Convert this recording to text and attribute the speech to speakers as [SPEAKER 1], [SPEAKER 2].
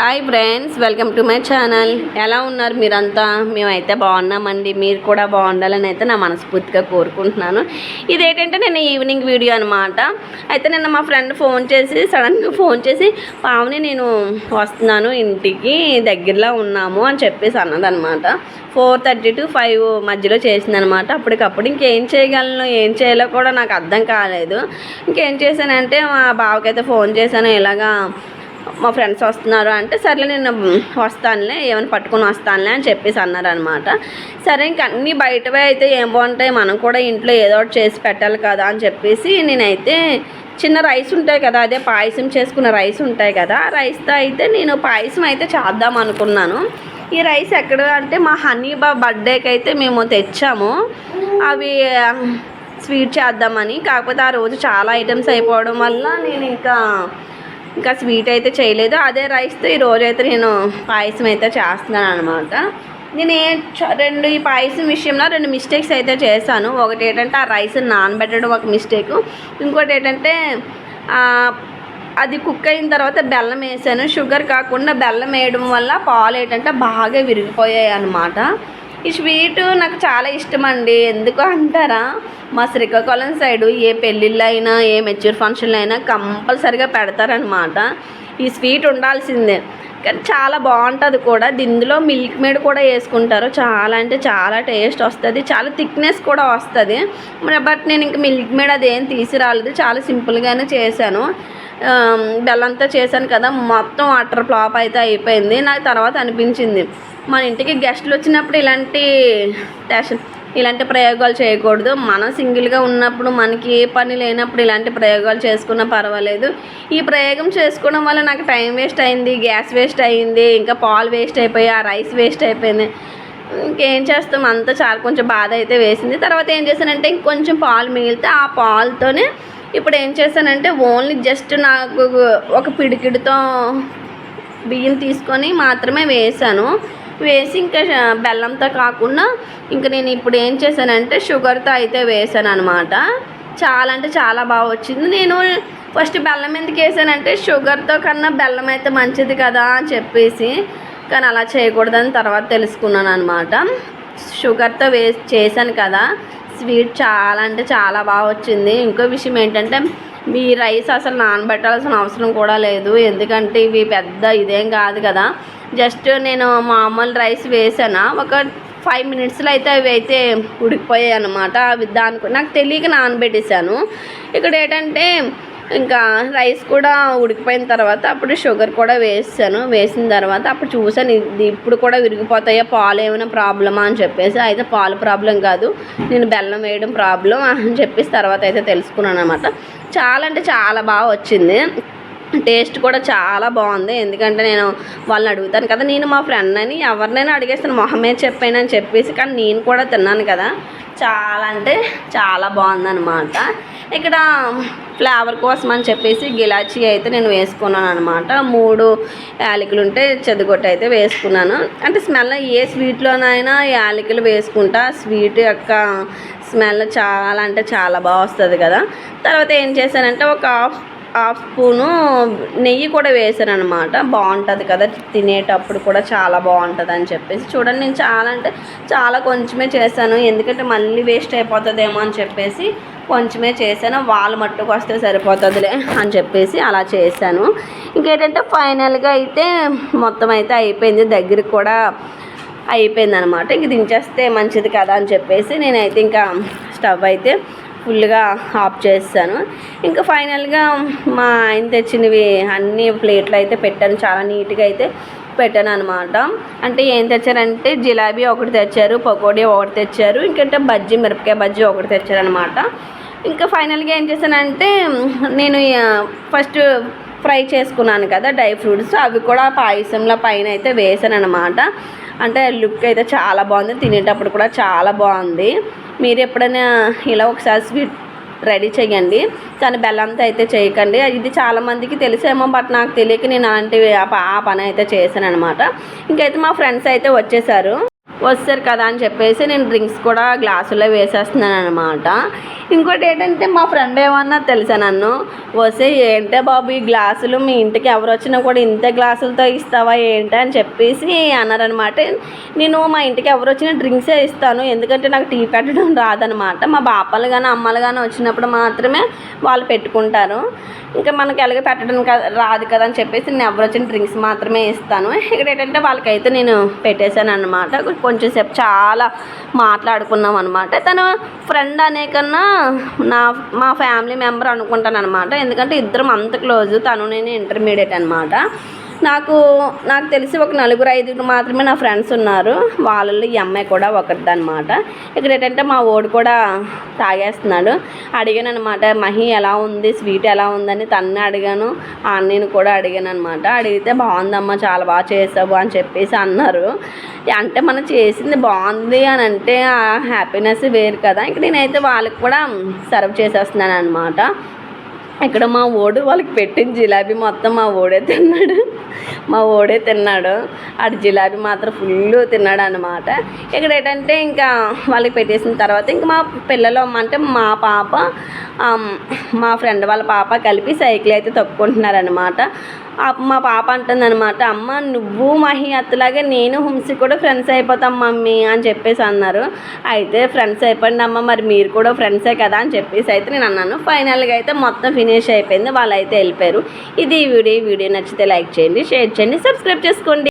[SPEAKER 1] Hi friends welcome to my channel ఎలా ఉన్నారు మీరంతా? మేమైతే బాగున్నామండి. మీరు కూడా బాగుండాలని అయితే నా మనస్ఫూర్తిగా కోరుకుంటున్నాను. ఇదేంటంటే నేను ఈవినింగ్ వీడియో అనమాట అయితే నిన్న మా ఫ్రెండ్ ఫోన్ చేసి సడన్గా ఫోన్ చేసి పావుని నేను వస్తున్నాను ఇంటికి దగ్గరలో ఉన్నాము అని చెప్పేసి అన్నదనమాట ఫోర్ థర్టీ టు ఫైవ్ మధ్యలో చేసిందనమాట అప్పటికప్పుడు ఇంకేం చేయగలను ఏం చేయాలో కూడా నాకు అర్థం కాలేదు. ఇంకేం చేశానంటే మా బావకైతే ఫోన్ చేశాను ఇలాగా మా ఫ్రెండ్స్ వస్తున్నారు అంటే సర్లే నేను వస్తానులే ఏమైనా పట్టుకొని వస్తానులే అని చెప్పేసి అన్నారనమాట సరే ఇంక అన్నీ బయటవే అయితే ఏం బాగుంటాయి మనం కూడా ఇంట్లో ఏదో ఒకటి చేసి పెట్టాలి కదా అని చెప్పేసి నేనైతే చిన్న రైస్ ఉంటాయి కదా అదే పాయసం చేసుకున్న రైస్ ఉంటాయి కదా ఆ రైస్తో అయితే నేను పాయసం అయితే చేద్దాం అనుకున్నాను. ఈ రైస్ ఎక్కడ అంటే మా హనీ బా బర్త్డేకి అయితే మేము తెచ్చాము. అవి స్వీట్ చేద్దామని కాకపోతే ఆ రోజు చాలా ఐటమ్స్ అయిపోవడం వల్ల నేను ఇంకా ఇంకా స్వీట్ అయితే చేయలేదు. అదే రైస్తో ఈ అయితే నేను పాయసం అయితే చేస్తున్నాను అనమాట నేను ఏ చ- రెండు ఈ పాయసం విషయంలో రెండు మిస్టేక్స్ అయితే చేశాను. ఒకటి ఏంటంటే ఆ రైస్ నానబెట్టడం ఒక మిస్టేక్ ఇంకోటి ఏంటంటే అది కుక్ అయిన తర్వాత బెల్లం వేసాను. షుగర్ కాకుండా బెల్లం వేయడం వల్ల పాలు ఏంటంటే బాగా విరిగిపోయాయి అన్నమాట ఈ స్వీట్ నాకు చాలా ఇష్టం అండి ఎందుకు అంటారా? మా శ్రీకాకుళం సైడు ఏ పెళ్ళిళ్ళు అయినా ఏ మెచ్యూర్ ఫంక్షన్లు అయినా కంపల్సరిగా పెడతారనమాట ఈ స్వీట్ ఉండాల్సిందే. కానీ చాలా బాగుంటుంది కూడా. దీనిలో మిల్క్ మేడ్ కూడా వేసుకుంటారు. చాలా అంటే చాలా టేస్ట్ వస్తుంది. చాలా థిక్నెస్ కూడా వస్తుంది. బట్ నేను ఇంక మిల్క్ మేడ్ అదేం తీసుకురాలేదు. చాలా సింపుల్గానే చేశాను. బెల్లంతో చేశాను కదా. మొత్తం వాటర్ ఫ్లాప్ అయితే అయిపోయింది. నాకు తర్వాత అనిపించింది. మన ఇంటికి గెస్ట్లు వచ్చినప్పుడు ఇలాంటి టెషన్ ఇలాంటి ప్రయోగాలు చేయకూడదు. మనం సింగిల్గా ఉన్నప్పుడు మనకి ఏ పని లేనప్పుడు ఇలాంటి ప్రయోగాలు చేసుకున్నా పర్వాలేదు. ఈ ప్రయోగం చేసుకోవడం వల్ల నాకు టైం వేస్ట్ అయింది గ్యాస్ వేస్ట్ అయింది ఇంకా పాలు వేస్ట్ అయిపోయి ఆ రైస్ వేస్ట్ అయిపోయింది. ఇంకేం చేస్తాం? అంతా చాలా కొంచెం బాధ అయితే వేసింది. తర్వాత ఏం చేశానంటే ఇంకొంచెం పాలు మిగిలితే ఆ పాలతోనే ఇప్పుడు ఏం చేశానంటే ఓన్లీ జస్ట్ నాకు ఒక పిడికిడితో బియ్యం తీసుకొని మాత్రమే వేసాను. వేసి ఇంకా బెల్లంతో కాకుండా ఇంకా నేను ఇప్పుడు ఏం చేశానంటే షుగర్తో అయితే వేసాను అనమాట చాలా అంటే చాలా బాగా వచ్చింది. నేను ఫస్ట్ బెల్లం ఎందుకు వేసానంటే షుగర్తో కన్నా బెల్లం అయితే మంచిది కదా అని చెప్పేసి కానీ అలా చేయకూడదని తర్వాత తెలుసుకున్నాను అనమాట షుగర్తో వే చేశాను కదా స్వీట్ చాలా అంటే చాలా బాగా వచ్చింది. ఇంకో విషయం ఏంటంటే ఈ రైస్ అసలు నానబెట్టాల్సిన అవసరం కూడా లేదు. ఎందుకంటే ఇవి పెద్ద ఇదేం కాదు కదా. జస్ట్ నేను మామూలు రైస్ వేసాను. ఒక ఫైవ్ మినిట్స్లో అయితే అవి అయితే ఉడికిపోయాయి అనమాట అవి దానికి నాకు తెలియక నానబెట్టేశాను. ఇక్కడ ఏంటంటే ఇంకా రైస్ కూడా ఉడికిపోయిన తర్వాత అప్పుడు షుగర్ కూడా వేసాను. వేసిన తర్వాత అప్పుడు చూసాను ఇది ఇప్పుడు కూడా విరిగిపోతాయా పాలు ఏమైనా ప్రాబ్లమా అని చెప్పేసి. అయితే పాలు ప్రాబ్లం కాదు నేను బెల్లం వేయడం ప్రాబ్లం అని చెప్పేసి తర్వాత అయితే తెలుసుకున్నాను అనమాట చాలా అంటే చాలా బాగా వచ్చింది. టేస్ట్ కూడా చాలా బాగుంది. ఎందుకంటే నేను వాళ్ళని అడుగుతాను కదా నేను మా ఫ్రెండ్ అని ఎవరినైనా అడిగేస్తాను మొహమే చెప్పాను అని చెప్పేసి కానీ నేను కూడా తిన్నాను కదా. చాలా అంటే చాలా బాగుందనమాట ఇక్కడ ఫ్లేవర్ కోసం అని చెప్పేసి గిలాచీ అయితే నేను వేసుకున్నాను అనమాట మూడు యాలకులు ఉంటే చెదగొట్టు అయితే వేసుకున్నాను. అంటే స్మెల్ ఏ స్వీట్లోనైనా యాలకులు వేసుకుంటా స్వీట్ యొక్క స్మెల్ చాలా అంటే చాలా బాగా వస్తుంది కదా. తర్వాత ఏం చేశానంటే ఒక హాఫ్ స్పూను నెయ్యి కూడా వేసాను అనమాట బాగుంటుంది కదా తినేటప్పుడు కూడా చాలా బాగుంటుంది అని చెప్పేసి. చూడండి నేను చాలా అంటే చాలా కొంచెమే చేశాను. ఎందుకంటే మళ్ళీ వేస్ట్ అయిపోతుందేమో అని చెప్పేసి కొంచెమే చేశాను. వాళ్ళు మట్టుకు వస్తే సరిపోతుందిలే అని చెప్పేసి అలా చేశాను. ఇంకేంటంటే ఫైనల్గా అయితే మొత్తం అయితే అయిపోయింది. దగ్గరికి కూడా అయిపోయింది అనమాట ఇంక దించేస్తే మంచిది కదా అని చెప్పేసి నేనైతే ఇంకా స్టవ్ అయితే ఫుల్గా ఆఫ్ చేస్తాను. ఇంకా ఫైనల్గా మా ఆయన తెచ్చినవి అన్ని ప్లేట్లు అయితే పెట్టాను. చాలా నీట్గా అయితే పెట్టాను అనమాట అంటే ఏం తెచ్చారంటే జిలాబీ ఒకటి తెచ్చారు పకోడీ ఒకటి తెచ్చారు ఇంకంటే బజ్జీ మిరపకాయ బజ్జీ ఒకటి తెచ్చారనమాట ఇంకా ఫైనల్గా ఏం చేశానంటే నేను ఫస్ట్ ఫ్రై చేసుకున్నాను కదా డ్రై ఫ్రూట్స్ అవి కూడా పాయసంలో పైన అయితే వేసాను అనమాట అంటే లుక్ అయితే చాలా బాగుంది. తినేటప్పుడు కూడా చాలా బాగుంది. మీరు ఎప్పుడైనా ఇలా ఒకసారి స్వీట్ రెడీ చేయండి కానీ బెల్లంతో అయితే చేయకండి. ఇది చాలామందికి తెలిసేమో బట్ నాకు తెలియక నేను అలాంటివి ఆ పని అయితే చేశాను అనమాట ఇంకైతే మా ఫ్రెండ్స్ అయితే వచ్చేసారు. వస్తారు కదా అని చెప్పేసి నేను డ్రింక్స్ కూడా గ్లాసులో వేసేస్తున్నాను అనమాట ఇంకోటి ఏంటంటే మా ఫ్రెండ్ ఏమన్నా తెలుసా నన్ను? వస్తే ఏంటే బాబు ఈ గ్లాసులు మీ ఇంటికి ఎవరు వచ్చినా కూడా ఇంత గ్లాసులతో ఇస్తావా ఏంటి అని చెప్పేసి అన్నారనమాట నేను మా ఇంటికి ఎవరు వచ్చినా డ్రింక్సే ఇస్తాను. ఎందుకంటే నాకు టీ పెట్టడం రాదనమాట మా బాపలు కానీ అమ్మలు కానీ వచ్చినప్పుడు మాత్రమే వాళ్ళు పెట్టుకుంటారు. ఇంకా మనకి ఎలాగ పెట్టడం రాదు కదా అని చెప్పేసి నేను ఎవరు వచ్చిన డ్రింక్స్ మాత్రమే ఇస్తాను. ఇక్కడ ఏంటంటే వాళ్ళకైతే నేను పెట్టేశాను అనమాట కొంచెం సేపు చాలా మాట్లాడుకున్నాం అనమాట తను ఫ్రెండ్ అనే కన్నా నా మా ఫ్యామిలీ మెంబర్ అనుకుంటాను అనమాట ఎందుకంటే ఇద్దరం అంత క్లోజ్ తను నేను ఇంటర్మీడియట్ అనమాట నాకు నాకు తెలిసి ఒక నలుగురు ఐదుగురు మాత్రమే నా ఫ్రెండ్స్ ఉన్నారు. వాళ్ళల్లో ఈ అమ్మాయి కూడా ఒకటిదనమాట అనమాట ఇక్కడ ఏంటంటే మా ఓడు కూడా తాగేస్తున్నాడు. అడిగాను అనమాట మహి ఎలా ఉంది? స్వీట్ ఎలా ఉందని? తన్నే అడిగాను. ఆ అన్నయ్యని కూడా అడిగాను అనమాట అడిగితే బాగుందమ్మా చాలా బాగా చేసావు అని చెప్పేసి అన్నారు. అంటే మనం చేసింది బాగుంది అని అంటే ఆ హ్యాపీనెస్ వేరు కదా. ఇంక నేనైతే వాళ్ళకి కూడా సర్వ్ చేసేస్తున్నాను అనమాట ఇక్కడ మా ఓడు వాళ్ళకి పెట్టిన జిలాబీ మొత్తం మా ఓడే తిన్నాడు. మా ఓడే తిన్నాడు. ఆడు జిలాబీ మాత్రం ఫుల్ తిన్నాడు అనమాట ఇక్కడ ఏంటంటే ఇంకా వాళ్ళకి పెట్టేసిన తర్వాత ఇంకా మా పిల్లలు అంటే మా పాప మా ఫ్రెండ్ వాళ్ళ పాప కలిపి సైకిల్ అయితే తొక్కుంటున్నారనమాట మా పాప అంటుందన్నమాట అమ్మ నువ్వు మహి అత్తలాగే నేను హుంసి కూడా ఫ్రెండ్స్ అయిపోతాం మమ్మీ అని చెప్పేసి అన్నారు. అయితే ఫ్రెండ్స్ అయిపోయింది అమ్మ మరి మీరు కూడా ఫ్రెండ్సే కదా అని చెప్పేసి అయితే నేను అన్నాను. ఫైనల్గా అయితే మొత్తం ఫినిష్ అయిపోయింది వాళ్ళు అయితే వెళ్ళిపోయారు. ఇది ఈ వీడియో ఈ వీడియో నచ్చితే లైక్ చేయండి షేర్ చేయండి సబ్స్క్రైబ్ చేసుకోండి.